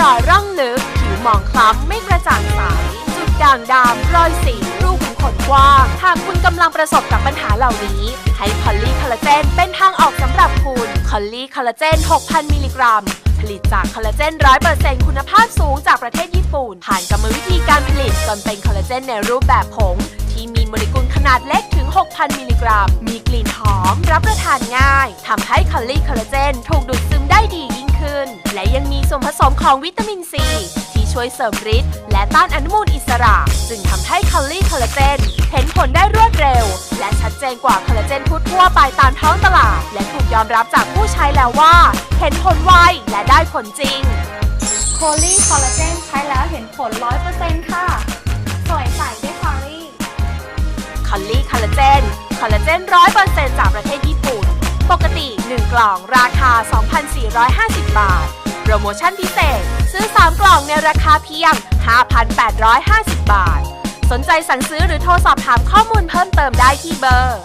รอยร่องลึก ผิวหมองคล้ำไม่กระจ่างใส จุดด่างดำรอยสิวรูขุมขนกว้างหากคุณกำลังประสบกับปัญหาเหล่านี้ ให้คอลลี่คอลลาเจนเป็นทางออกสำหรับคุณ คอลลี่คอลลาเจน 6,000 มิลลิกรัม ผลิตจากคอลลาเจน 100%คุณภาพสูงจากประเทศญี่ปุ่น ผ่านกรรมวิธีการผลิตจนเป็นคอลลาเจนในรูปแบบผงที่มีโมเลกุลขนาดเล็กถึง 6,000 มิลลิกรัม มีกลิ่นหอม รับประทานง่าย ทำให้คอลลี่คอลลาเจน ถูกดูดซึม วนผสมของวิตามินซี ที่ช่วยเสริมฤทธิ์และต้านอนุมูลอิสระ จึงทำให้คอลลี่คอลลาเจนเห็นผลได้รวดเร็ว และชัดเจนกว่าคอลลาเจนทั่วๆไปตามท้องตลาด และถูกยอมรับจากผู้ใช้แล้วว่า เห็นผลไวและได้ผลจริงโคลีคอลลาเจนใช้แล้วเห็นผล 100%ค่ะ สวยใสด้วยคอลลี่ คอลลี่คอลลาเจน คอลลาเจน 100%จากประเทศญี่ปุ่น ปกติ 1 กล่องราคา 2,450 บาทโป รโมชั่นพิเศษ ซื้อ 3 กล่องในราคาเพียง 5,850 บาท สนใจสั่งซื้อหรือโทรสอบถามข้อมูลเพิ่มเติมได้ที่เบอร์